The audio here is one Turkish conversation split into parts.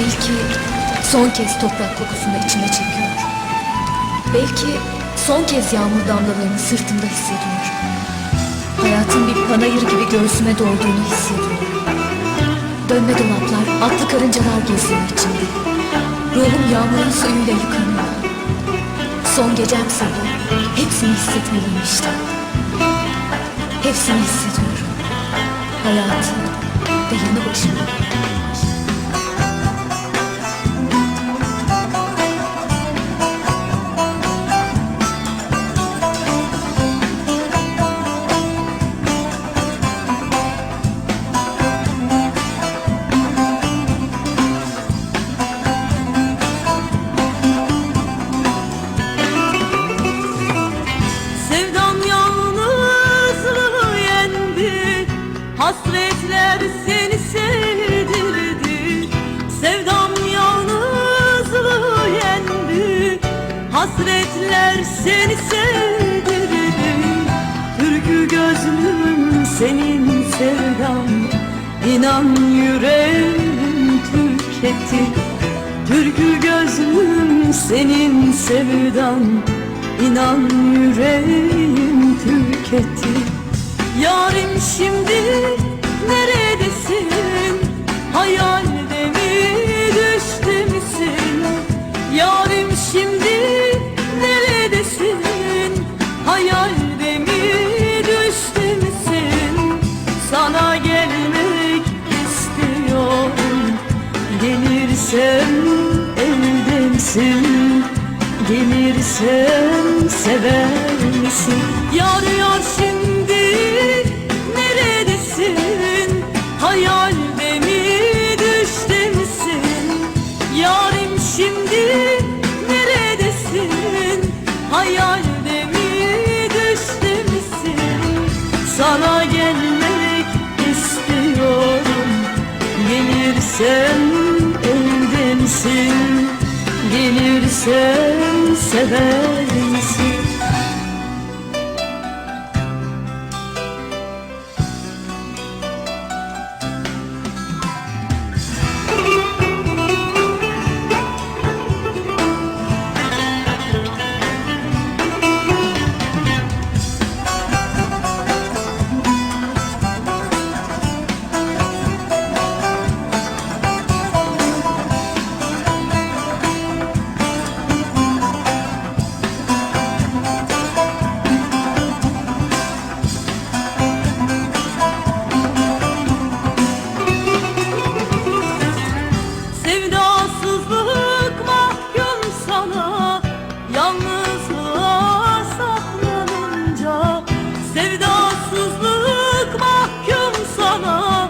Belki son kez toprak kokusunu içine çekiyor. Belki son kez yağmur damlalarını sırtımda hissediyor. Hayatın bir panayır gibi göğsüme dolduğunu hissediyorum. Dönme dolaplar, atlı karıncalar geziyor içimde. Ruhum yağmurun suyuyla yıkanıyor. Son gecemse bu. Hepsini hissetmeliyim işte. Hepsini hissediyorum. Hayatı ve yanı başımı. Sevdam yalnızlığı yendi Hasretler seni sevdirdi Türkü gözlüm senin sevdam. İnan yüreğim tüketti Türkü gözlüm senin sevdan İnan yüreğim tüketti Yarim şimdi neredesin? Hayalde Gelirsen evdensin Gelirsen sever misin? Yar yar şimdi neredesin? Hayalde mi düşte misin Yarim şimdi neredesin? Hayalde mi düşte misin Sana gelmek istiyorum. Gelirsen evdensin Gelirsen sever Sevdasızlık mahkum sana.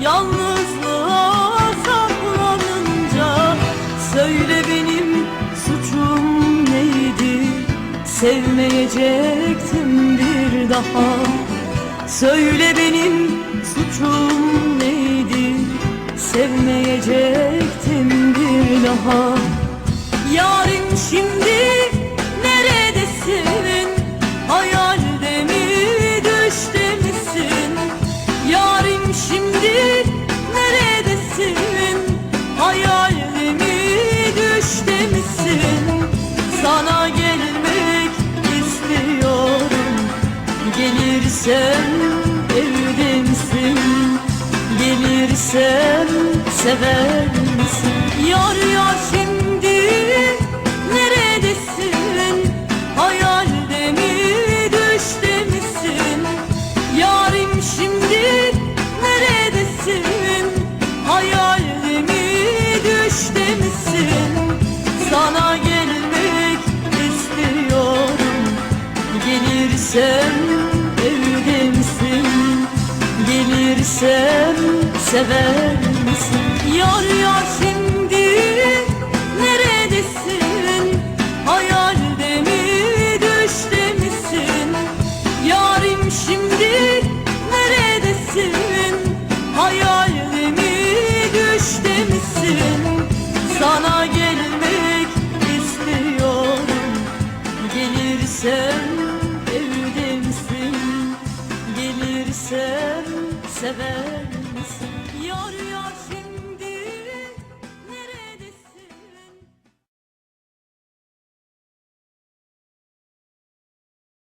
Yalnızlığa saklanınca Söyle benim suçum neydi? Sevmeyecektim bir daha. Söyle benim suçum neydi? Sevmeyecektim bir daha. Yarim şimdi Gelirsen evdensin Gelirsen sever misin Yar yar şimdi neredesin? Hayalde mi düşte misin? Yarim şimdi neredesin? Hayalde mi düşte misin? Sana gelmek istiyorum. Gelirsen Gelirsen sever misin? Yar yar şimdi neredesin? Hayalde mi düşte misin? Yarim şimdi neredesin? Sever misin? Yar yar